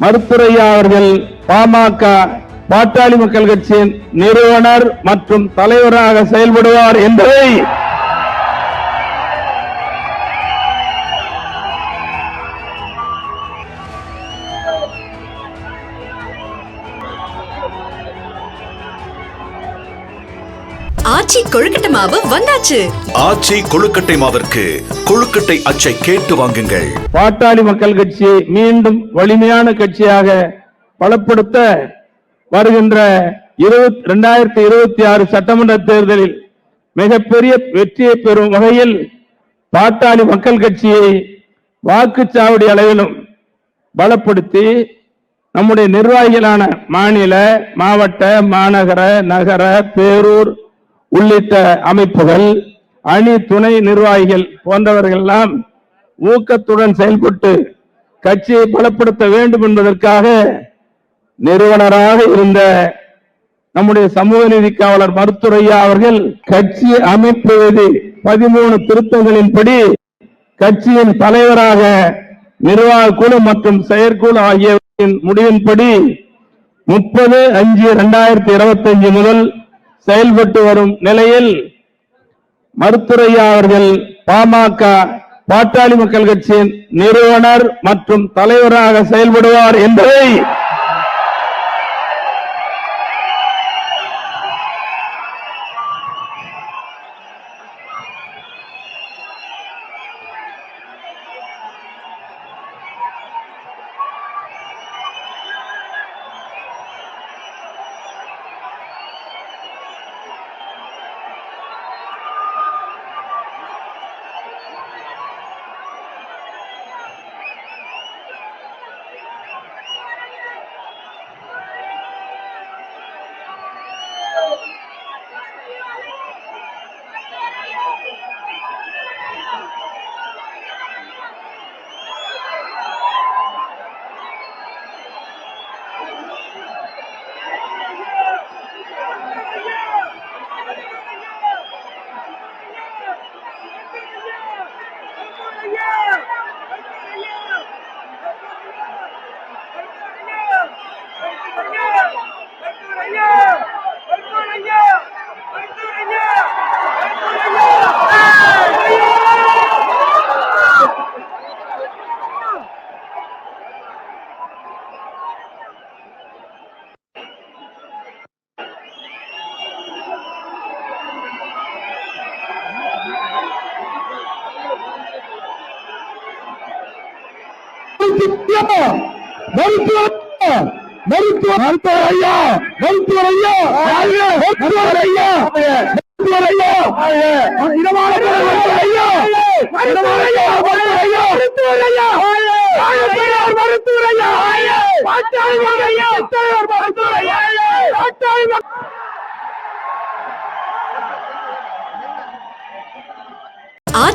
மருத்துரையா அவர்கள் பாமக பாட்டாளி மக்கள் கட்சியின் நிறுவனர் மற்றும் தலைவராக செயல்படுவார் என்பதை ஆச்சி கொழுக்கட்டை மாவு வந்தாச்சு. ஆச்சி கொழுக்கட்டை மாவிற்கு கொழுக்கட்டை அச்சை கேட்டு வாங்குங்கள். பாட்டாளி மக்கள் கட்சியை மீண்டும் வலிமையான கட்சியாக பலப்படுத்த வருகின்ற இருபத்தி இரண்டாயிரத்தி இருபத்தி ஆறு சட்டமன்ற தேர்தலில் மிகப்பெரிய வெற்றியை பெறும் வகையில் பாட்டாளி மக்கள் கட்சியை வாக்குச்சாவடி அளவிலும் பலப்படுத்தி நம்முடைய நிர்வாகிகளான மாநில மாவட்ட மாநகர நகர பேரூர் உள்ளிட்ட அமைப்புகள் அணி துணை நிர்வாகிகள் போன்றவர்கள் எல்லாம் ஊக்கத்துடன் செயல்பட்டு கட்சியை பலப்படுத்த வேண்டும் என்பதற்காக நிறுவனராக இருந்த நம்முடைய சமூக நீதி காவலர் மருத்துரையா அவர்கள் கட்சி அமைப்பு விதி பதிமூணு திருத்தங்களின்படி கட்சியின் தலைவராக நிர்வாக குழு மற்றும் செயற்குழு ஆகியவற்றின் முடிவின்படி முப்பது அஞ்சு இரண்டாயிரத்தி இருபத்தி அஞ்சு முதல் செயல்பட்டு வரும் நிலையில் மருத்துரையா அவர்கள் பாமக பாட்டாளி மக்கள் கட்சியின் நிறுவனர் மற்றும் தலைவராக செயல்படுவார் என்பதை மருத்துவர் மருத்துவர் ஐயா மருத்துவர் ஐயா மருத்துவர் ஐயா மருத்துவர் ஐயா இடமான மருத்துவர் ஐயா இடமான ஐயா மருத்துவர் ஐயா மருத்துவர் ஐயா மருத்துவர் ஐயா மருத்துவர் ஐயா மருத்துவர் ஐயா பாட்டாளி மக்கள்